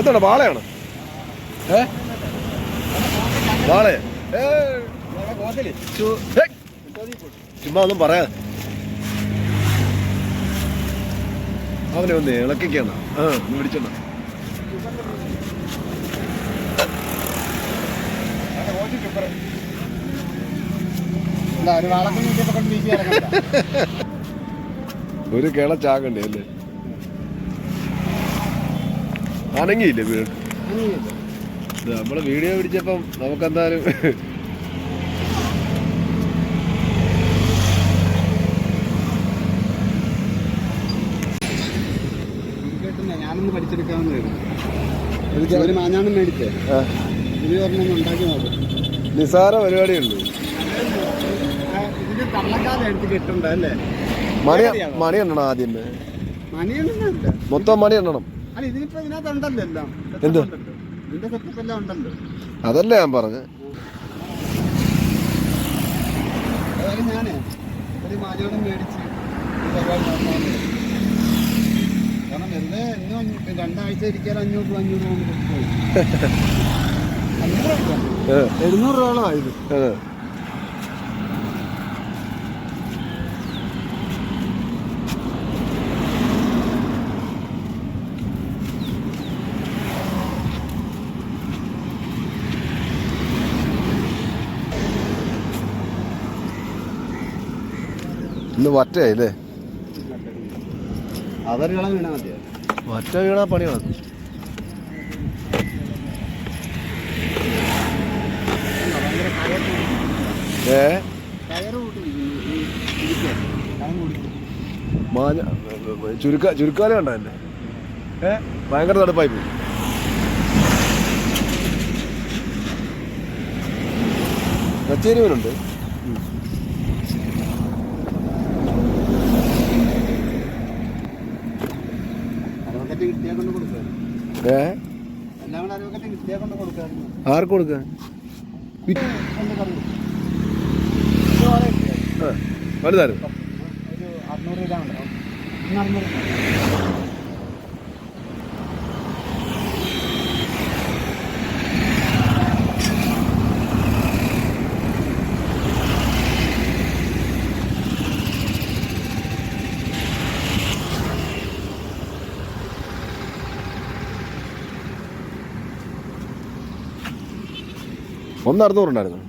അതെന്താണ് വാളയാണ്. ഏ? വാളയ. ചുമ്മാ ഒന്നും പറയാ അവനെ ഒന്ന് ഇളക്കിക്കാണ്? ആ ഒന്ന് പിടിച്ചോണ്ട ഒരു വാളൊക്കെ നീട്ടിയപ്പോ കൊണ്ട് വീശി ഇറങ്ങണ്ട. ഒരു കിള ചാകണ്ടേ അല്ലേ? അനങ്ങിയില്ലേ വീട്? നമ്മൾ വീഡിയോ പിടിച്ചപ്പം നമുക്കെന്തായാലും ഞാനൊന്ന്. ഒരു മാഞ്ഞാണം മേടിച്ചേ. ഇത് ഉണ്ടാക്കി നോക്കും. നിസാര പരിപാടിയുള്ളൂ ഇതിന്റെ തള്ളക്കാലം എടുത്ത് കെട്ടുണ്ട് അല്ലേ? മണി മണി എണ്ണണം ആദ്യം മണിയൊന്നുമില്ല മൊത്തം മണി എണ്ണണം അല്ല ഇതിനിപ്പോ പറഞ്ഞു രണ്ടാഴ്ച എല്ലാം. എന്ത്? അഞ്ഞൂറ് എഴുന്നൂറ് രൂപ എല്ലാം ഉണ്ടല്ലോ. അതല്ലേ ഞാൻ പറഞ്ഞത് അതായത് ഞാനേ ഒരു മാഞ്ഞാണം മേടിച്ച് ഈ പരിപാടി നോക്കാമെന്ന് കരുതി. കാരണം വെറുതെ എന്നും അഞ്ഞൂ- രണ്ടാഴ്ച ഇരിക്കാൻ അഞ്ഞൂറ് രൂപ അഞ്ഞൂറ് രൂപ കൊണ്ട് പോയി അഞ്ഞൂറ് രൂപ ഏ, എഴുന്നൂറ് രൂപയോളം ആയത് ഏ. ഇന്ന് മതിയോ? വറ്റ വീണാ കയറ് ഏ മാഞ്ഞ ചുരുക്ക ചുരുക്കാലം ഉണ്ടോ എന്നെ? ഏ? ഭയങ്കര തടുപ്പായി പോയി. കച്ചേരി മീനുണ്ട് അരവക്കറ്റ് കിട്ടിയാൽ കൊണ്ട് കൊടുക്കുക ഏ? ആർക്ക് കൊടുക്കാൻ. വലുതായിരുന്നു ഒന്ന് അറുന്നൂറുണ്ടായിരുന്നു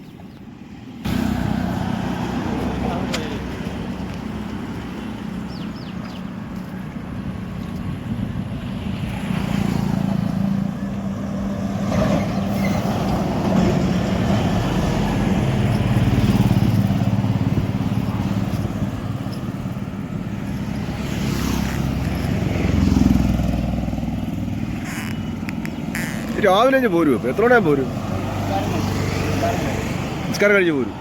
രാവിലെ പോരും എത്ര മണിയാകുമ്പോൾ പോരും നിസ്കാരം കഴിഞ്ഞു പോരും.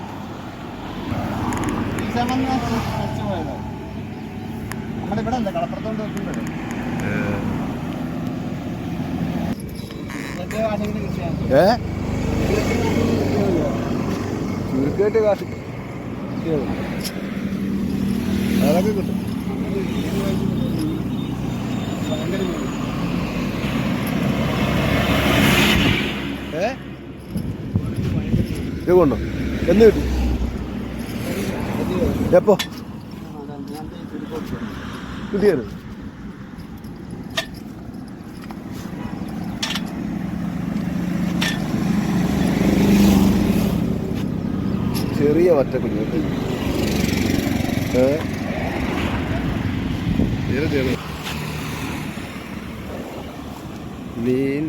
ഏ? ചുരുക്കായിട്ട് കാശ്. അതൊക്കെ കിട്ടും ഭയങ്കര മീൻ. ഏ ഇത് കൊണ്ടോ? എന്ന് കിട്ടും. എപ്പോ? കിട്ടിയത് ചെറിയ വറ്റക്കുഞ്ഞ് ഏ? ചെറിയ ചെറിയ മീൻ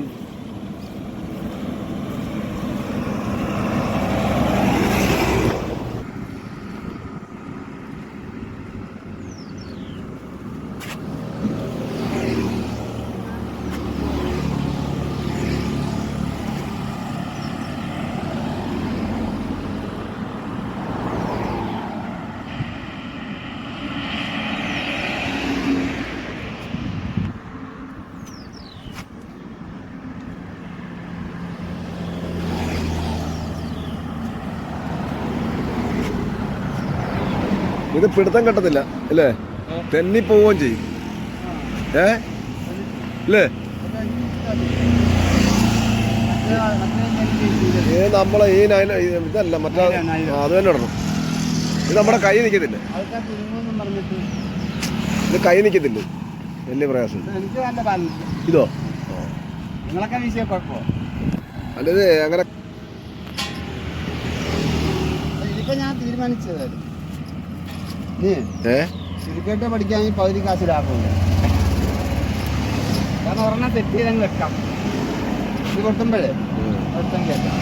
ഇത് പിടുത്തം കെട്ടത്തില്ല അല്ലേ? തെന്നി പോവുകയും ചെയ്യും. ഏ? അല്ലേ. ഇത് നമ്മളെ ഈ നൈന ഇതല്ല മറ്റേ. അത് തന്നെ ഇടണം. ഇത് നമ്മുടെ കൈ നിൽക്കത്തില്ല ഇത് കൈ നിൽക്കത്തില്ല വലിയ പ്രയാസം. ഇതോ? അല്ലേ അങ്ങനെ ഇതിപ്പോ ഞാൻ തീരുമാനിച്ചതായിരുന്നു. ഏ ക്രിക്കറ്റ് പഠിക്കാൻ പകുതി കാശ് ലാഭമില്ല കാരണം ഒരെണ്ണം തെറ്റ് ചെയ്തങ്ങ് വെക്കാം. ഇത് കൊട്ടുമ്പോഴേ ഉം. ഒട്ടും കേൾക്കാം.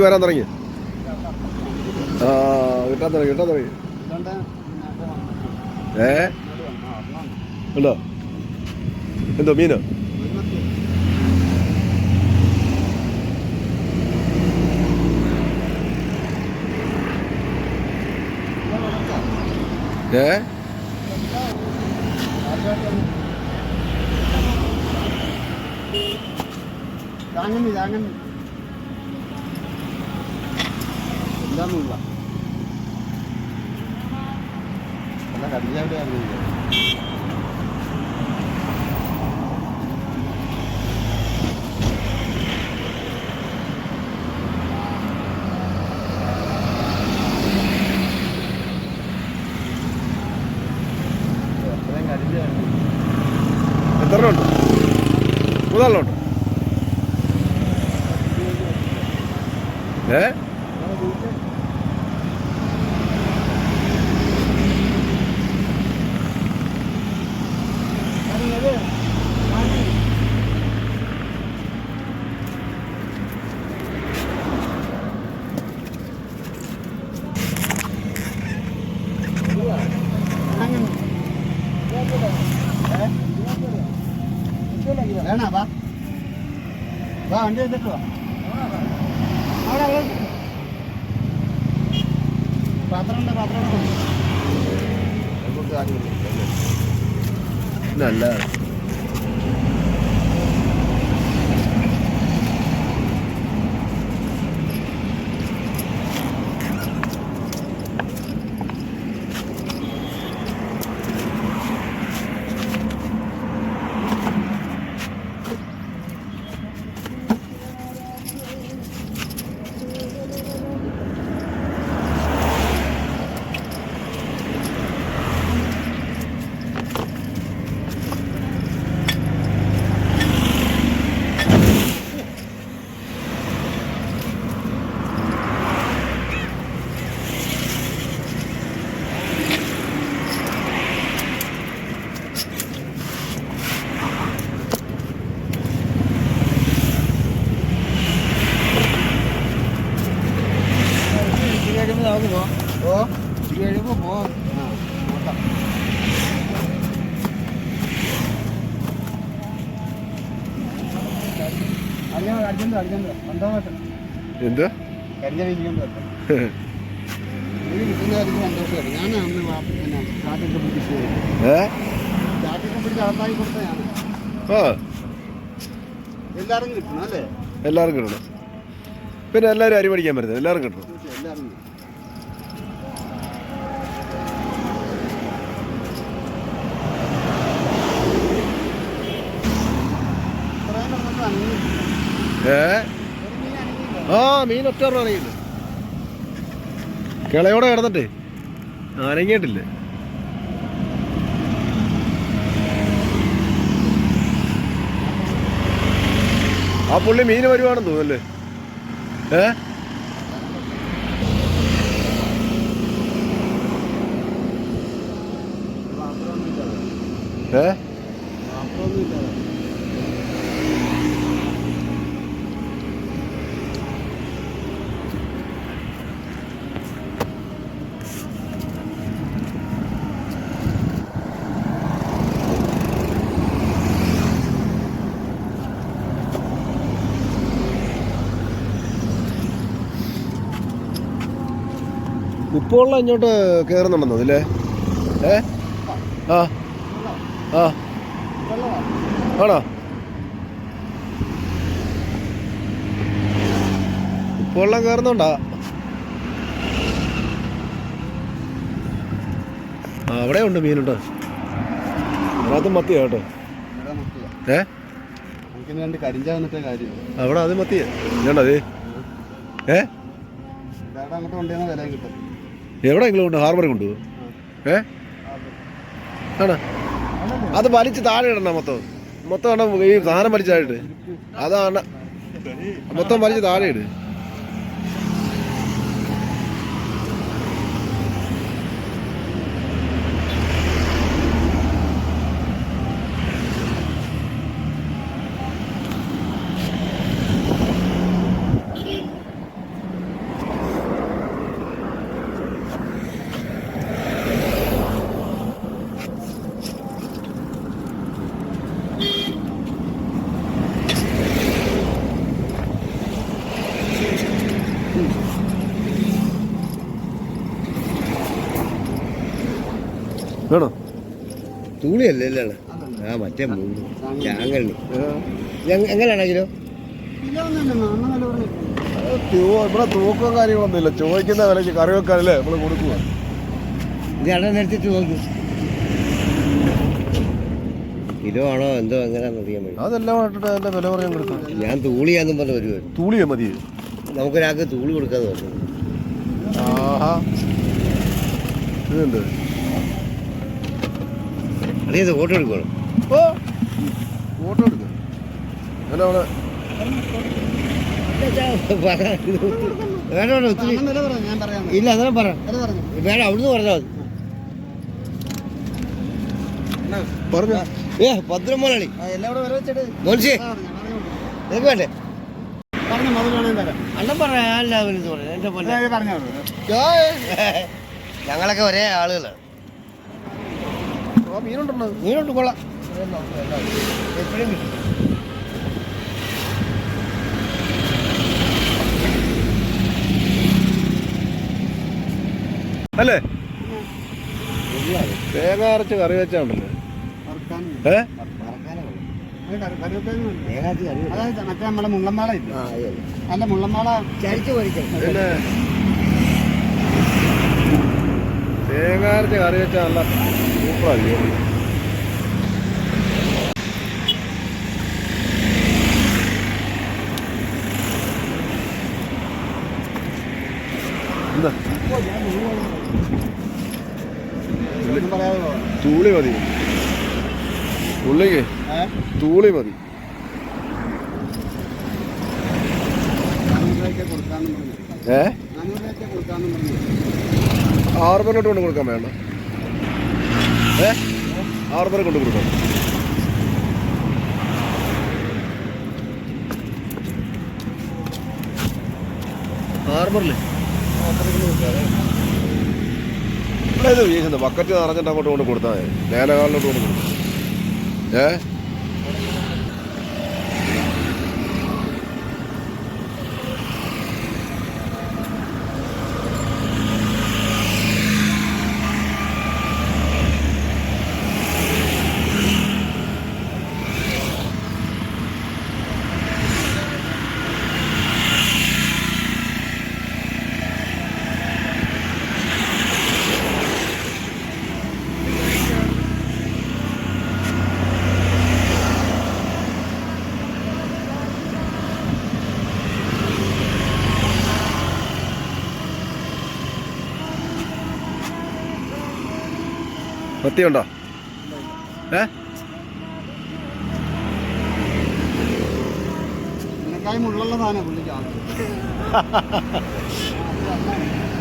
മത്തി വരാൻ തുടങ്ങി കിട്ടാൻ തുടങ്ങി കിട്ടാൻ തുടങ്ങി ഏ. ഉണ്ടോ എന്തോ മീനോ. ഏ മൂന്നാളുണ്ട് ഏ വേണ വാ വാ വണ്ടി എടുത്തിട്ട് വാ അവിടെ അവിടെ. പാത്രമുണ്ട് പാത്രമുണ്ട്. അങ്ങോട്ട് എല്ലാവരും കിട്ടണം പിന്നെ എല്ലാവരും അരി പഠിക്കാൻ പറ്റുന്നത് എല്ലാവർക്കും കിട്ടണം. ഏ. ആ മീൻ ഒറ്റ അറിയില്ല കിളയോടെ കിടന്നിട്ടേ. അനങ്ങിയിട്ടില്ലേ ആ പുള്ളി മീൻ വരുവാണെന്ന് തോന്നുന്നല്ലേ ഏ. ഏ? ഇപ്പോൾ ഇങ്ങോട്ട് കയറുന്നുണ്ടെന്നോ ഇതില്ലേ ഏ? ആ. ആ. ആണോ? ഇപ്പോൾ വെള്ളം കയറുന്നുണ്ടാ ആ അവിടെ ഉണ്ട് മീനുണ്ട്. അതിനകത്ത് മത്തിയാ. കേട്ടോ ഏ അവിടെ അത് മത്തിയാ ഇതുണ്ടത് ഏ? അങ്ങോട്ട് കൊണ്ടുവന്ന വില കിട്ടും. എവിടെയെങ്കിലും ഉണ്ട് ഹാർബർ കൊണ്ടുപോകും ഏ? ആണ്? അത് വലിച്ച് താഴെ ഇടണം മൊത്തം. മൊത്തം ഈ സാധനം വലിച്ചായിട്ട്? അതാണ്. മൊത്തം വലിച്ച് താഴെ ഇട്. തൂളിയല്ലേ അല്ലാണ് ആ മറ്റേ ചാങ്കണ്ണി എങ്ങനെയാണ് കിലോ ഇവിടെ തൂക്കവും കാര്യങ്ങളൊന്നുമില്ല ചോദിക്കുന്ന വിലയ്ക്ക് കറി വെക്കാനല്ലേ നമ്മൾ കൊടുക്കുക നോക്ക് കിലോ ആണോ എന്തോ എങ്ങനെയാണെന്ന് അറിയാൻ വേണ്ടി. അതെല്ലാം ഇട്ടിട്ട് അതിന്റെ വില പറയാൻ കൊടുക്കും. ഞാൻ തൂളിയാന്നും പറഞ്ഞ വരുവാൻ തൂളിയ മതി. നമുക്കൊരാൾക്ക് തൂളി കൊടുക്കാന്ന് പറഞ്ഞു. ആഹാ. ഇതെന്ത്? അതേ ഫോട്ടോ എടുക്കണം ഓ. ഫോട്ടോ എടുക്ക. അല്ല അവിടെ വേണ്ട വേണ്ട ഒത്തിരി ഇല്ല അതെല്ലാം പറ. വില പറഞ്ഞു. വേണം അവിടുന്ന് പറഞ്ഞാൽ മതി. പറഞ്ഞു. ഏ ഭദ്രം മോളി പറഞ്ഞു, പറഞ്ഞു. നിനക്ക് വേണ്ടേ? പറഞ്ഞു അണ്ണൻ പറയാം ഞാൻ ഞങ്ങളൊക്കെ ഒരേ ആളുകളാണ്. മീനുണ്ടോ മീനുണ്ട് കൊള്ളാം. എപ്പോഴും കിട്ടും അല്ലേ? തേങ്ങ അരച്ച് കറി വെച്ചാണല്ലോ. ഏ? മറ്റേ മുള്ളമ്മാള. അല്ല മുള്ളമ്മാള ചരിച്ച് പൊരിക്കണം പിന്നെ തേങ്ങ അരച്ച് കറി വെച്ചാൽ സൂപ്പറായിരിക്കും എന്താ. തൂളി മതി ഉള്ളിക്ക്? തൂളി മതി. ഏ പറഞ്ഞു. ഹാർബറിലോട്ട് കൊണ്ട് കൊടുക്കാൻ വേണ്ട ഏ? ഹാർബറിൽ കൊണ്ട് കൊടുക്കാം. ഹാർബറിൽ ഇവിടെ നിറഞ്ഞിട്ട് അങ്ങോട്ട് കൊണ്ട് കൊടുത്താൽ മതി. ലേലകാലിലോട്ട് കൊണ്ട് കൊടുക്കും. ഏ? മത്തിയുണ്ടോ ഏ.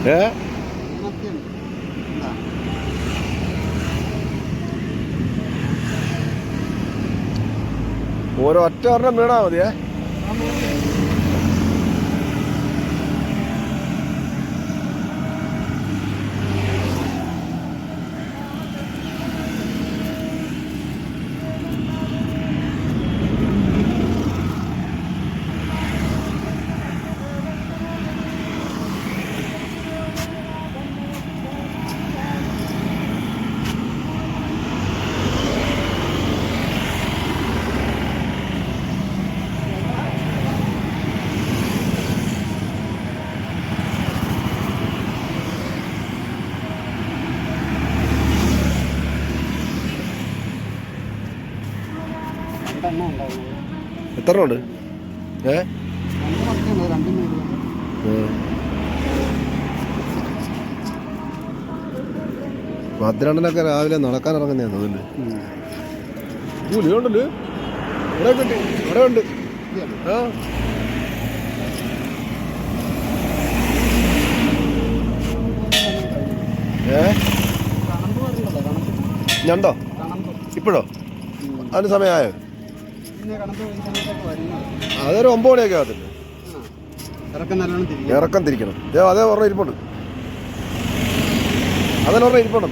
ഏ? ഓരോ ഒറ്റ ഒരെണ്ണം വീണാ മതിയേ എത്ര ഉണ്ട് ഏ. മദ്രാണ്ടനൊക്കെ രാവിലെ നടക്കാൻ ഇറങ്ങുന്നതാണ് തോന്നുന്നു. ഉണ്ടല്ലോ ഇവിടെ കിട്ടി ഇവിടെ ഉണ്ട്. ആ. ഏ? ഞണ്ടോ? ഇപ്പോഴോ? അതിന് സമയമായോ? അതൊരു ഒമ്പത് മണിയൊക്കെ ആകത്തില്ല? ഇറക്കം തിരിക്കണം. അതേ പറഞ്ഞ ഇരിപ്പുണ്ട്. അതിനൊരെണ്ണം ഇരിപ്പുണ്ട്.